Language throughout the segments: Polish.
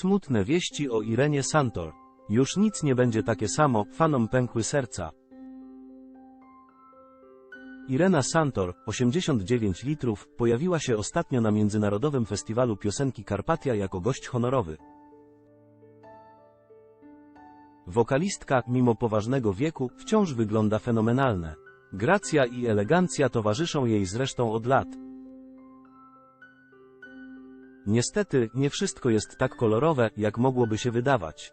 Smutne wieści o Irenie Santor. Już nic nie będzie takie samo, fanom pękły serca. Irena Santor, 89 litrów, pojawiła się ostatnio na Międzynarodowym Festiwalu Piosenki Karpatia jako gość honorowy. Wokalistka, mimo poważnego wieku, wciąż wygląda fenomenalnie. Gracja i elegancja towarzyszą jej zresztą od lat. Niestety, nie wszystko jest tak kolorowe, jak mogłoby się wydawać.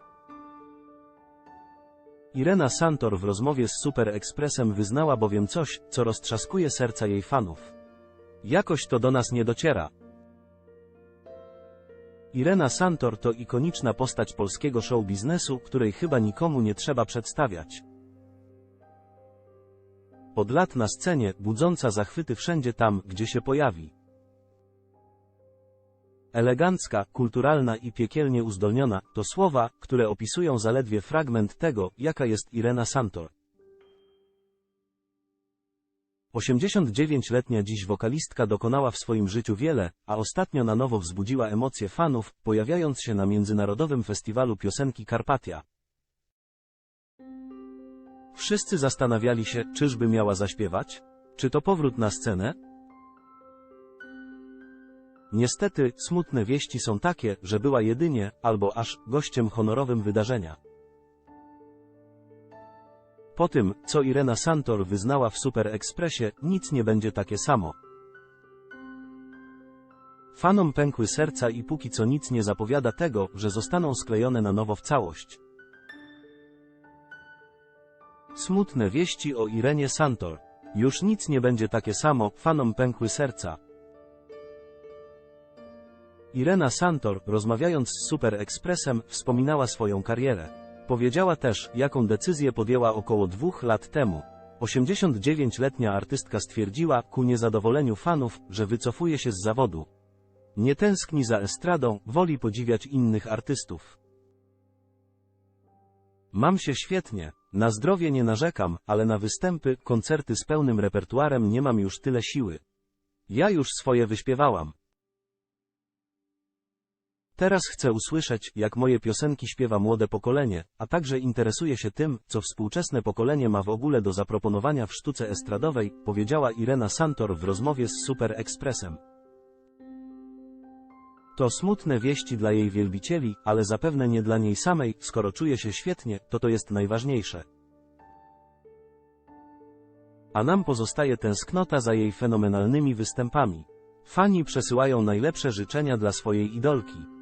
Irena Santor w rozmowie z Super Expressem wyznała bowiem coś, co roztrzaskuje serca jej fanów. Jakoś to do nas nie dociera. Irena Santor to ikoniczna postać polskiego show biznesu, której chyba nikomu nie trzeba przedstawiać. Od lat na scenie, budząca zachwyty wszędzie tam, gdzie się pojawi. Elegancka, kulturalna i piekielnie uzdolniona to słowa, które opisują zaledwie fragment tego, jaka jest Irena Santor. 89-letnia dziś wokalistka dokonała w swoim życiu wiele, a ostatnio na nowo wzbudziła emocje fanów, pojawiając się na Międzynarodowym Festiwalu Piosenki Karpatia. Wszyscy zastanawiali się, czyżby miała zaśpiewać? Czy to powrót na scenę? Niestety, smutne wieści są takie, że była jedynie, albo aż, gościem honorowym wydarzenia. Po tym, co Irena Santor wyznała w Super Expressie, nic nie będzie takie samo. Fanom pękły serca i póki co nic nie zapowiada tego, że zostaną sklejone na nowo w całość. Smutne wieści o Irenie Santor. Już nic nie będzie takie samo, fanom pękły serca. Irena Santor, rozmawiając z Super Expressem, wspominała swoją karierę. Powiedziała też, jaką decyzję podjęła około dwóch lat temu. 89-letnia artystka stwierdziła, ku niezadowoleniu fanów, że wycofuje się z zawodu. Nie tęskni za estradą, woli podziwiać innych artystów. Mam się świetnie. Na zdrowie nie narzekam, ale na występy, koncerty z pełnym repertuarem nie mam już tyle siły. Ja już swoje wyśpiewałam. Teraz chcę usłyszeć, jak moje piosenki śpiewa młode pokolenie, a także interesuję się tym, co współczesne pokolenie ma w ogóle do zaproponowania w sztuce estradowej, powiedziała Irena Santor w rozmowie z Super Expressem. To smutne wieści dla jej wielbicieli, ale zapewne nie dla niej samej, skoro czuje się świetnie, to to jest najważniejsze. A nam pozostaje tęsknota za jej fenomenalnymi występami. Fani przesyłają najlepsze życzenia dla swojej idolki.